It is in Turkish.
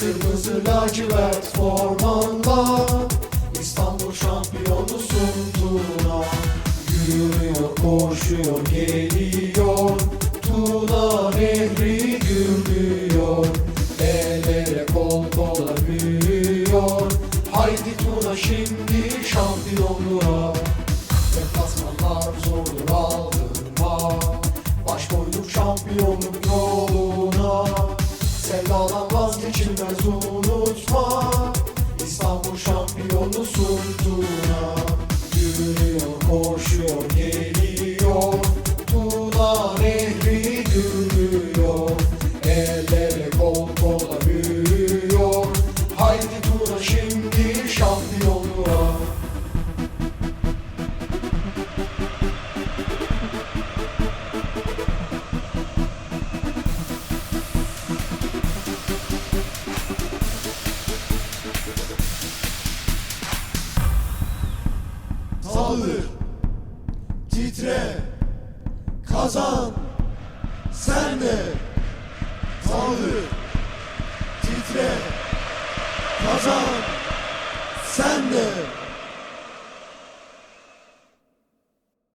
Kırmızı lacivert formanla İstanbul şampiyonusun Tuna. Yürüyor, koşuyor, geliyor. Tuna nehri gürlüyor El ele kol kola büyüyor. Haydi Tuna şimdi şampiyonluğa. Deplasmanlar zordur aldırma. Baş koyduk şampiyonluk yoluna. Sevdadan vazgeçilmez unutma İstanbul şampiyonusun Tuna Yürüyor, koşuyor, geliyor. Tuna nehri gürlüyor El ele kol kola büyüyor Haydi Tuna şimdi Saldır, titre, kazan, sen de. Saldır, titre, kazan, sen de.